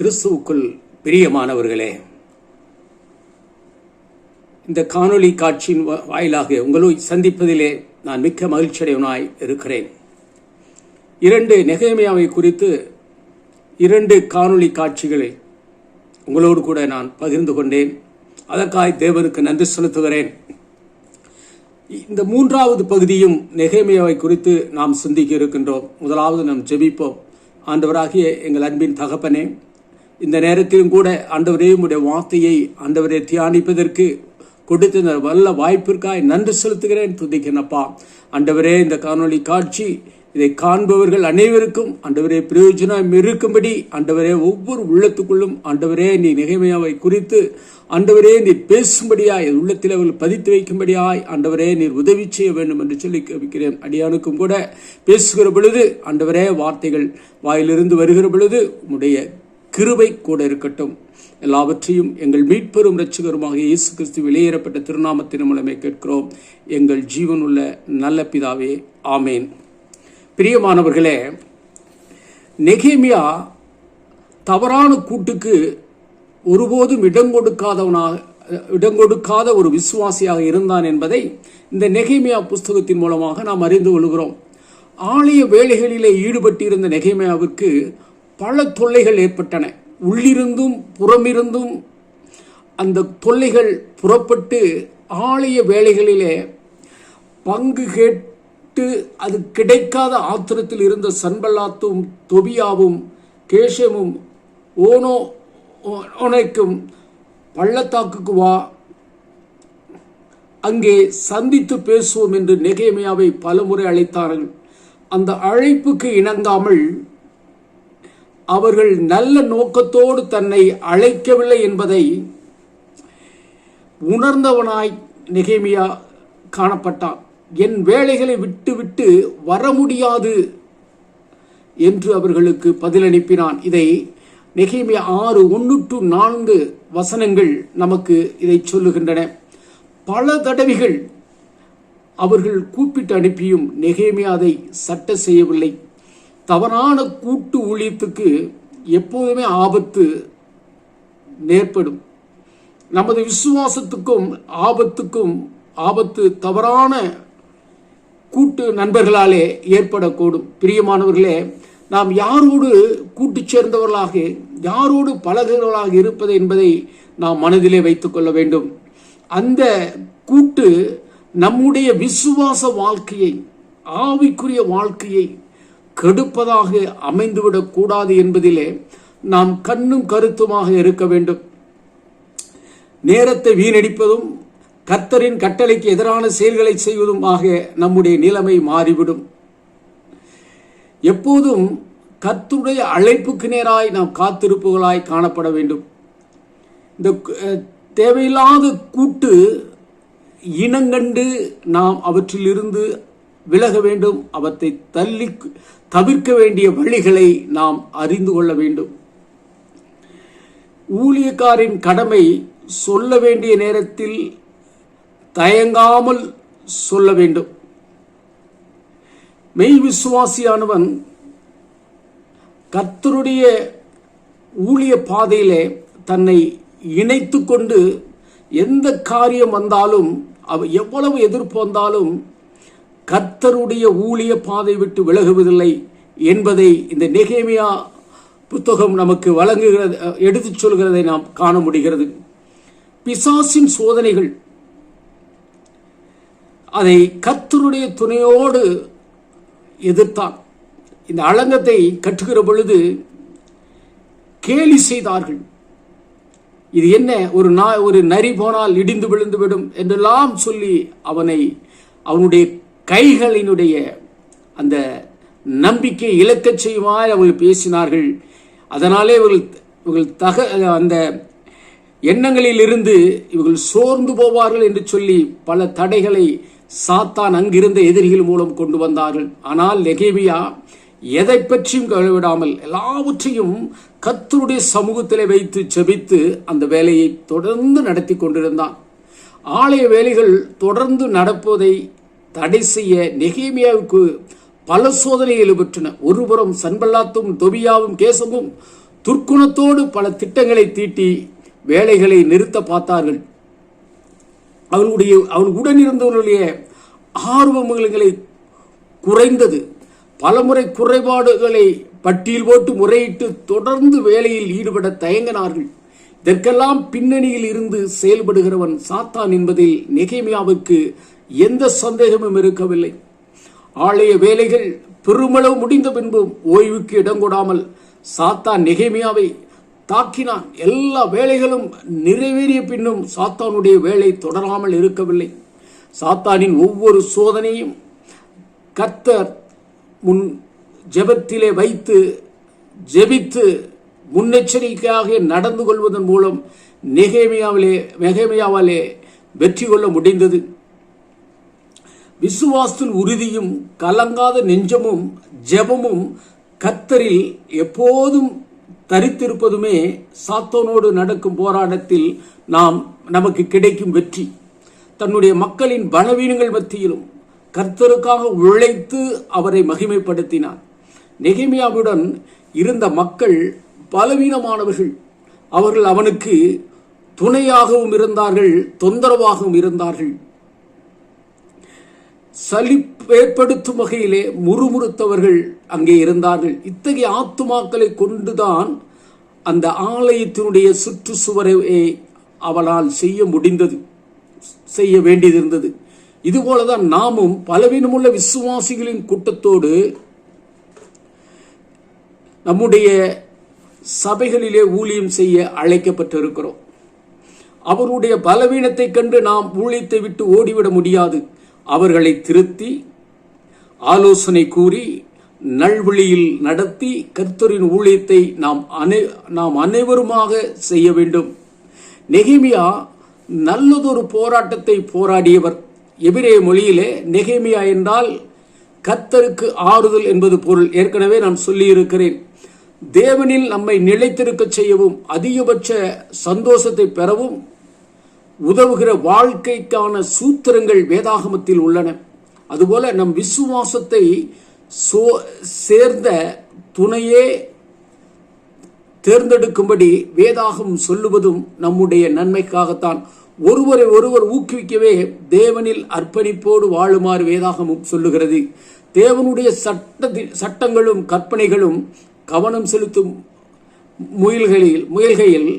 கிறிஸ்துவுக்குள் பிரியமானவர்களே இந்த காணொளி காட்சியின் வாயிலாக உங்களை சந்திப்பதிலே நான் மிக்க மகிழ்ச்சியடைவனாய் இருக்கிறேன். இரண்டு நெகைமையாவை குறித்து இரண்டு காணொளி காட்சிகளை உங்களோடு கூட நான் பகிர்ந்து கொண்டேன். அதற்காய் தேவனுக்கு நன்றி செலுத்துகிறேன். இந்த மூன்றாவது பகுதியும் நெகைமையாவை குறித்து நாம் சிந்திக்க இருக்கின்றோம். முதலாவது நாம் ஜெபிப்போம். ஆண்டவராகிய எங்கள் அன்பின் தகப்பனே இந்த நேரத்திலும் கூட ஆண்டவரே உடைய வார்த்தையை ஆண்டவரை தியானிப்பதற்கு கொடுத்த இந்த வல்ல வாய்ப்பிற்காய் நன்றி செலுத்துகிறேன். துதிக்கிறேனப்பா. ஆண்டவரே இந்த காணொளி காட்சி இதை காண்பவர்கள் அனைவருக்கும் ஆண்டவரே பிரயோஜனம் இருக்கும்படி ஆண்டவரே ஒவ்வொரு உள்ளத்துக்குள்ளும் ஆண்டவரே நீ நிகைமையாவை குறித்து ஆண்டவரே நீர் பேசும்படியாய் உள்ளத்தில் அவர்கள் பதித்து வைக்கும்படியாய் ஆண்டவரே நீர் உதவி செய்ய வேண்டும் என்று சொல்லி கேட்கிறேன். அடியானுக்கும் கூட பேசுகிற பொழுது ஆண்டவரே வார்த்தைகள் வாயிலிருந்து வருகிற பொழுது உடைய கிருபை கூட இருக்கட்டும். எல்லாவற்றையும் எங்கள் மீட்பெரும் இரட்சகருமாக இயேசு கிறிஸ்து வெளியேறப்பட்ட திருநாமத்தின் மூலமே கேட்கிறோம். எங்கள் ஜீவனுள்ள நல்ல பிதாவே ஆமேன். பிரியமானவர்களே நெகேமியா தவறான கூட்டுக்கு ஒருபோதும் இடம் கொடுக்காதவனாக இடம் கொடுக்காத ஒரு விசுவாசியாக இருந்தான் என்பதை இந்த நெகேமியா புஸ்தகத்தின் மூலமாக நாம் அறிந்து கொள்கிறோம். ஆலய வேலைகளிலே ஈடுபட்டிருந்த நெகேமியாவிற்கு பல தொல்லைகள் ஏற்பட்டன. உள்ளிருந்தும் புறமிருந்தும் அந்த தொல்லைகள் புறப்பட்டு ஆலய வேலைகளிலே பங்கு கேட்டு அது கிடைக்காத ஆத்திரத்தில் இருந்த சன்பல்லாத்தும் தொபியாவும் கேஷமும் ஓனோ ஓனைக்கும் பள்ளத்தாக்குக்கு வா. அங்கே சந்தித்து பேசுவோம் என்று நெகேமியாவை பலமுறை அழைத்தார்கள். அந்த அழைப்புக்கு இணங்காமல் அவர்கள் நல்ல நோக்கத்தோடு தன்னை அழைக்கவில்லை என்பதை உணர்ந்தவனாய் நெகேமியா காணப்பட்டான். என் வேலைகளை விட்டு விட்டு வர முடியாது என்று அவர்களுக்கு பதில் அனுப்பினான் இதை நெகேமியா ஆறு ஒன்று டு நான்கு வசனங்கள் நமக்கு இதை சொல்லுகின்றன. பல தடவைகள் அவர்கள் கூப்பிட்டு அனுப்பியும் நெகேமியா அதை சட்ட செய்யவில்லை. தவறான கூட்டு ஊழியத்துக்கு எப்போதுமே ஆபத்து நேர்படும். நமது விசுவாசத்துக்கும் ஆபத்துக்கும் ஆபத்து தவறான கூட்டு நண்பர்களாலே ஏற்படக்கூடும். பிரியமானவர்களே நாம் யாரோடு கூட்டு சேர்ந்தவர்களாக யாரோடு பழகுகிறவர்களாக இருப்பது என்பதை நாம் மனதிலே வைத்துக் கொள்ள வேண்டும். அந்த கூட்டு நம்முடைய விசுவாச வாழ்க்கையை ஆவிக்குரிய வாழ்க்கையை கெடுப்பதாக அமைந்துவிடக் கூடாது என்பதிலே நாம் கண்ணும் கருத்துமாக இருக்க வேண்டும். நேரத்தை வீணடிப்பதும் கர்த்தரின் கட்டளைக்கு எதிரான செயல்களை செய்வதுமாக நம்முடைய நிலைமை மாறிவிடும். எப்போதும் கத்துடைய அழைப்புக்கு நேராய் நாம் காத்திருப்புகளாய் காணப்பட வேண்டும். இந்த தேவையில்லாத கூட்டு இனங்கண்டு நாம் அவற்றிலிருந்து விலக வேண்டும் அவற்றை தள்ளி தவிர்க்க வேண்டிய வழிகளை நாம் அறிந்து கொள்ள வேண்டும். ஊழியக்காரின் கடமை சொல்ல வேண்டிய நேரத்தில் தயங்காமல் சொல்ல வேண்டும். மெய் விசுவாசியானவன் கர்த்தருடைய ஊழிய பாதையிலே தன்னை இணைத்து கொண்டு எந்த காரியம் வந்தாலும் அவ எவ்வளவு எதிர்ப்பு வந்தாலும் கர்த்தருடைய ஊழிய பாதை விட்டு விலகுவதில்லை என்பதை இந்த நெகேமியா புத்தகம் நமக்கு வழங்குகிறது எடுத்துச் சொல்கிறதை நாம் காண முடிகிறது. பிசாசின் சோதனைகள். அதை கர்த்தருடைய துணையோடு எதிர்த்தான். இந்த அலங்கத்தை கட்டுகிற பொழுது கேலி செய்தார்கள். இது என்ன? ஒரு நா ஒரு நரி போனால் இடிந்து விழுந்து விடும் என்றெல்லாம் சொல்லி அவனை அவனுடைய கைகளினுடைய அந்த நம்பிக்கை இழக்கச் செய்வாய் அவர்கள் பேசினார்கள். அதனாலே இவர்கள் இவர்கள் தக அந்த எண்ணங்களில் இருந்து இவர்கள் சோர்ந்து போவார்கள் என்று சொல்லி பல தடைகளை சாத்தான் அங்கிருந்த எதிரிகள் மூலம் கொண்டு வந்தார்கள். ஆனால் நெகேமியா எதை பற்றியும் கவலைவிடாமல் எல்லாவற்றையும் கத்தருடைய சமூகத்தில் வைத்து செபித்து அந்த வேலையை தொடர்ந்து நடத்தி கொண்டிருந்தான். ஆலய வேலைகள் தொடர்ந்து நடப்பதை தடை செய்ய நெகேமியாவுக்கு பல சோதனைகள் பெற்றன ஒருபுறம் சன்பல்லாத்தும் தொபியாவும் கேசமும் துர்க்குணத்தோடு பல திட்டங்களை தீட்டி வேலைகளை நிறுத்த பார்த்தார்கள். அவனுடைய அவன் உடன் உடனிருந்தவர்களுடைய ஆர்வங்களை குறைந்தது. பலமுறை குறைபாடுகளை பட்டியல் போட்டு முறையிட்டு தொடர்ந்து வேலையில் ஈடுபட தயங்கினார்கள். இதற்கெல்லாம் பின்னணியில் இருந்து செயல்படுகிறவன் சாத்தான் என்பதில் நெகைமியாவுக்கு எந்த சந்தேகமும் இருக்கவில்லை. ஆலய வேலைகள் பெருமளவு முடிந்த பின்பும் ஓய்வுக்கு இடங்கொடாமல் சாத்தான் நெகைமியாவை தாக்கினான். எல்லா வேலைகளும் நிறைவேறிய பின்னும் சாத்தானுடைய வேலை தொடராமல் இருக்கவில்லை. சாத்தானின் ஒவ்வொரு சோதனையும் கர்த்தர் முன் ஜெபத்திலே வைத்து ஜெபித்து முன்னெச்சரிக்கையாக நடந்து கொள்வதன் மூலம் நெகேமியாவிலே நெகேமியாவாலே வெற்றி கொள்ள முடிந்தது. விசுவாசத்தில் உறுதியும் கலங்காத நெஞ்சமும் ஜெபமும் கத்தரில் எப்போதும் தரித்திருப்பதுமே சாத்தோனோடு நடக்கும் போராட்டத்தில் நாம் நமக்கு கிடைக்கும் வெற்றி. தன்னுடைய மக்களின் பலவீனங்கள் மத்தியிலும் கர்த்தருக்காக உழைத்து அவரை மகிமைப்படுத்தினார். நெகிமியாவுடன் இருந்த மக்கள் பலவீனமானவர்கள். அவர்கள் அவனுக்கு துணையாகவும் இருந்தார்கள் தொந்தரவாகவும் இருந்தார்கள். சலிப்பேற்படுத்தும் வகையிலே முறுமுறுத்தவர்கள் அங்கே இருந்தார்கள். இத்தகைய ஆத்துமாக்களை கொண்டுதான் அந்த ஆலயத்தினுடைய சுற்றுச்சுவரை அவளால் செய்ய முடிந்தது செய்ய வேண்டியதிருந்தது இதுபோலதான் நாமும் பலவீனமுள்ள விசுவாசிகளின் கூட்டத்தோடு நம்முடைய சபைகளிலே ஊழியம் செய்ய அழைக்கப்பட்டிருக்கிறோம். அவருடைய பலவீனத்தை கண்டு நாம் ஊழியத்தை விட்டு ஓடிவிட முடியாது. அவர்களை திருத்தி ஆலோசனை கூறி நல்வழியில் நடத்தி கர்த்தரின் ஊழியத்தை நாம் அனை நாம் அனைவருமாக செய்ய வேண்டும். நெகிமியா நல்லதொரு போராட்டத்தை போராடியவர். எபிரே மொழியிலே நெகேமியா என்றால் கர்த்தருக்கு ஆறுதல் என்பது பொருள். ஏற்கனவே நான் சொல்லியிருக்கிறேன். தேவனில் நம்மை நிலைத்திருக்க செய்யவும் அதிகபட்ச சந்தோஷத்தை பெறவும் உதவுகிற வாழ்க்கைக்கான சூத்திரங்கள் வேதாகமத்தில் உள்ளன. அதுபோல நம் விசுவாசத்தை சோ சேர்ந்த துணையே தேர்ந்தெடுக்கும்படி வேதாகம் சொல்லுவதும் நம்முடைய நன்மைக்காகத்தான். ஒருவரை ஒருவர் ஊக்குவிக்கவே தேவனில் அர்ப்பணிப்போடு வாழுமாறு வேதாகமும் சொல்லுகிறது. தேவனுடைய சட்ட சட்டங்களும் கற்பனைகளும் கவனம் செலுத்தும் முயல்களில் முயல்கையில்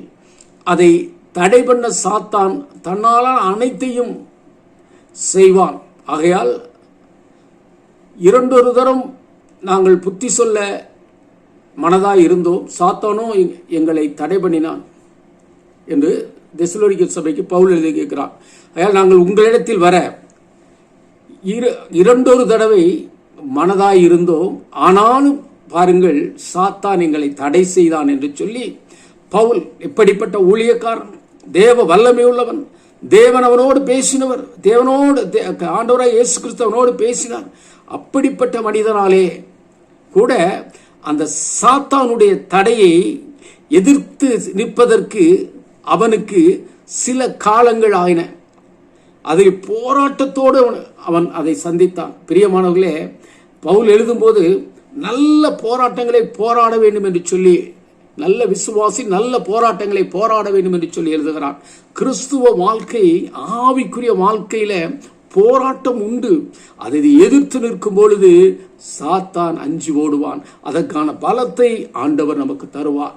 அதை தடை பண்ண சாத்தான் தன்னால் அனைத்தையும் செய்வான். ஆகையால் இரண்டொரு தரம் நாங்கள் புத்தி சொல்ல மனதாக இருந்தோம். சாத்தானோ எங்களை தடை பண்ணினான் என்று தெசலோரிக்க சபைக்கு பவுல் எழுதி கேட்கிறான். ஆகையால் நாங்கள் உங்களிடத்தில் வர இரு இரண்டொரு தடவை மனதாய் இருந்தோம். ஆனாலும் பாருங்கள் சாத்தான் எங்களை தடை செய்தான் என்று சொல்லி பவுல் எப்படிப்பட்ட ஊழியக்காரன் தேவ வல்லமை உள்ளவன் தேவன் அவனோடு பேசினவர் தேவனோடு ஆண்டவராய் இயேசு கிறிஸ்தவனோடு பேசினார். அப்படிப்பட்ட மனிதனாலே கூட அந்த சாத்தானுடைய தடையை எதிர்த்து நிற்பதற்கு அவனுக்கு சில காலங்கள் ஆயின. அதை போராட்டத்தோடு அவன் அதை சந்தித்தான். பிரியமானவர்களே பவுல் எழுதும்போது நல்ல போராட்டங்களை போராட வேண்டும் என்று சொல்லி நல்ல விசுவாசி நல்ல போராட்டங்களை போராட வேண்டும் என்று சொல்லி எழுதுகிறான். கிறிஸ்துவ வாழ்க்கை ஆவிக்குரிய வாழ்க்கையில போராட்டம் உண்டு. அதை எதிர்த்து நிற்கும் பொழுது சாத்தான் அஞ்சு ஓடுவான். அதற்கான பலத்தை ஆண்டவர் நமக்கு தருவார்.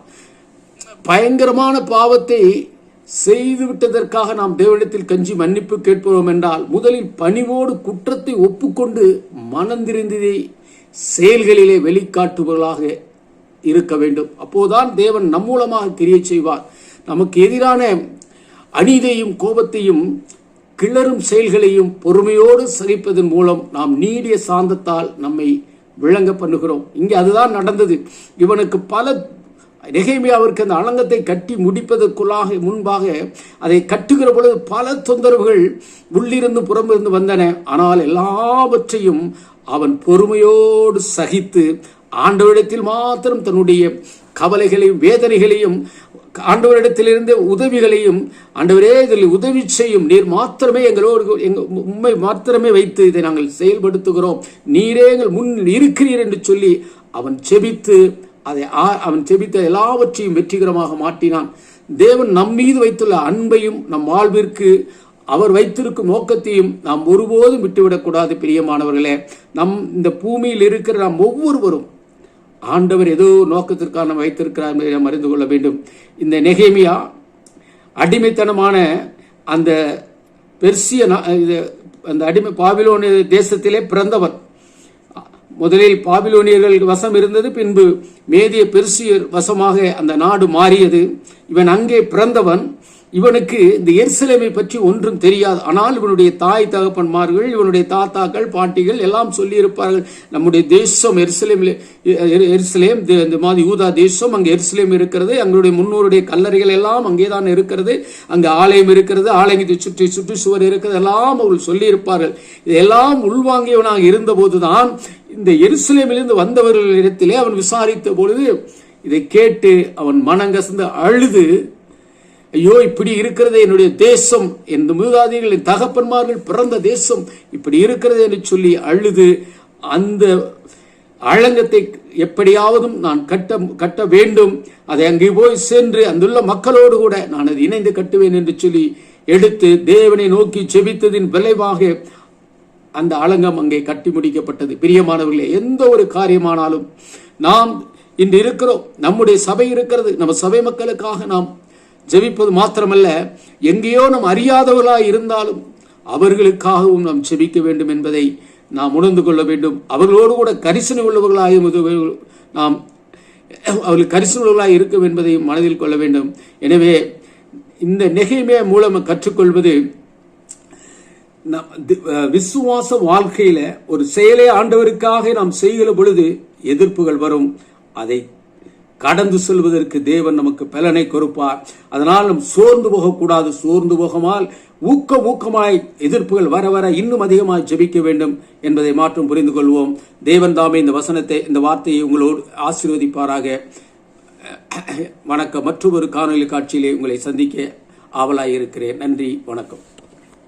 பயங்கரமான பாவத்தை செய்து விட்டதற்காக நாம் தேவனிடத்தில் கஞ்சி மன்னிப்பு கேட்போம் என்றால் முதலில் பணிவோடு குற்றத்தை ஒப்புக்கொண்டு மனந்திருந்ததை செயல்களிலே வெளிக்காட்டுபவர்களாக இருக்க வேண்டும். அப்போதான் தேவன் நம் மூலமாக கிரியை செய்வார். நமக்கு எதிரான அநீதியையும் கோபத்தையும் கிளறும் செயல்களையும் பொறுமையோடு சகிப்பதன் மூலம் நாம் நீடிய சாந்தத்தால் நம்மை விளங்க பண்ணுகிறோம். இங்கே அதுதான் நடந்தது. இவனுக்கு பல நெகைமையாவிற்கு அந்த அலங்கத்தை கட்டி முடிப்பதற்குள்ளாக முன்பாக அதை கட்டுகிற பொழுது பல தொந்தரவுகள் உள்ளிருந்து புறமிருந்து வந்தன. ஆனால் எல்லாவற்றையும் அவன் பொறுமையோடு சகித்து ஆண்டவரிடத்தில் மாத்திரம் தன்னுடைய கவலைகளையும் வேதனைகளையும் ஆண்டவரிடத்திலிருந்து உதவிகளையும் ஆண்டவரே இதில் உதவி செய்யும் நீர் மாத்திரமே எங்களோடு எங்கள் உண்மை மாத்திரமே வைத்து இதை நாங்கள் செயல்படுத்துகிறோம். நீரே எங்கள் முன் இருக்கிறீர் என்று சொல்லி அவன் செபித்து அதை ஆ- அவன் செபித்த எல்லாவற்றையும் வெற்றிகரமாக மாற்றினான். தேவன் நம் மீது வைத்துள்ள அன்பையும் நம் வாழ்விற்கு அவர் வைத்திருக்கும் நோக்கத்தையும் நாம் ஒருபோதும் விட்டுவிடக்கூடாது பிரியமானவர்களே. நம் இந்த பூமியில் இருக்கிற நாம் ஒவ்வொருவரும் ஆண்டவர் ஏதோ நோக்கத்திற்காக நம்ம வைத்திருக்கிறார் என்பதை நாம் அறிந்து கொள்ள வேண்டும். இந்த நெகேமியா அடிமைத்தனமான அந்த பெர்சிய இது அந்த அடிமை பாபிலோன் தேசத்திலே பிறந்தவர் முதலில் பாபிலோனியர்கள் வசம் இருந்தது பின்பு மேதிய பெருசியர் வசமாக அந்த நாடு மாறியது. இவன் அங்கே பிறந்தவன். இவனுக்கு இந்த எருசலேமை பற்றி ஒன்றும் தெரியாது. ஆனால் இவனுடைய தாய் தகப்பன்மார்கள் இவனுடைய தாத்தாக்கள் பாட்டிகள் எல்லாம் சொல்லியிருப்பார்கள். நம்முடைய தேசம் எருசலேமில் எரு- எருசலேம் இந்த மாதிரி யூதா தேசம் அங்கே எருசலேம் இருக்கிறது. அங்களுடைய முன்னோருடைய கல்லறைகள் எல்லாம் அங்கேதான் இருக்கிறது. அங்கே ஆலயம் இருக்கிறது. ஆலயத்தை சுற்றி சுற்றி சுவர் இருக்கிறது. எல்லாம் அவர்கள் சொல்லியிருப்பார்கள். இதெல்லாம் உள்வாங்கியவனாக இருந்தபோதுதான் இந்த எருசலேமிலிருந்து வந்தவர்களிடத்திலே அவன் விசாரித்த பொழுது இதை கேட்டு அவன் மனங்கசந்து அழுது ஐயோ இப்படி இருக்கிறது என்னுடைய தேசம் என் மூதாதைகள் என் தகப்பன்மார்கள் பிறந்த தேசம். இப்படி இருக்கிறது என்று சொல்லி அழுது அந்த அழங்கத்தை எப்படியாவதும் நான் கட்ட கட்ட வேண்டும். அதை அங்கே போய் சென்று அங்குள்ள மக்களோடு கூட நான் அதை இணைந்து கட்டுவேன் என்று சொல்லி எடுத்து தேவனை நோக்கி செபித்ததின் விளைவாக அந்த அலங்கம் அங்கே கட்டி முடிக்கப்பட்டது. பிரியமானவர்களே எந்த ஒரு காரியமானாலும் நாம் இன்று இருக்கிறோம். நம்முடைய சபை இருக்கிறது. நம்ம சபை மக்களுக்காக நாம் ஜெபிப்பது மாத்திரமல்ல எங்கேயோ நாம் அறியாதவர்களாய் இருந்தாலும் அவர்களுக்காகவும் நாம் ஜெபிக்க வேண்டும் என்பதை நாம் உணர்ந்து கொள்ள வேண்டும். அவர்களோடு கூட கரிசனை உள்ளவர்களாயும் இது- நாம் அவர்கள் கரிசனை இருக்கும் என்பதையும் மனதில் கொள்ள வேண்டும். எனவே இந்த நெகைமே மூலம் கற்றுக்கொள்வது விசுவாச வாழ்க்கையில ஒரு செயலை ஆண்டவருக்காக நாம் செய்கிற பொழுது எதிர்ப்புகள் வரும். அதை கடந்து செல்வதற்கு தேவன் நமக்கு பலனை கொடுப்பார். அதனால் நம் சோர்ந்து போகக்கூடாது. சோர்ந்து போகமால் ஊக்க ஊக்கமாய் எதிர்ப்புகள் வர வர இன்னும் அதிகமாக ஜெபிக்க வேண்டும் என்பதை மாற்றம் புரிந்து கொள்வோம். தேவன் தாமே இந்த வசனத்தை இந்த வார்த்தையை உங்களோடு ஆசீர்வதிப்பாராக. வணக்கம். மற்றொரு காணொலி காட்சியிலே உங்களை சந்திக்க ஆவலாயிருக்கிறேன். நன்றி. வணக்கம்.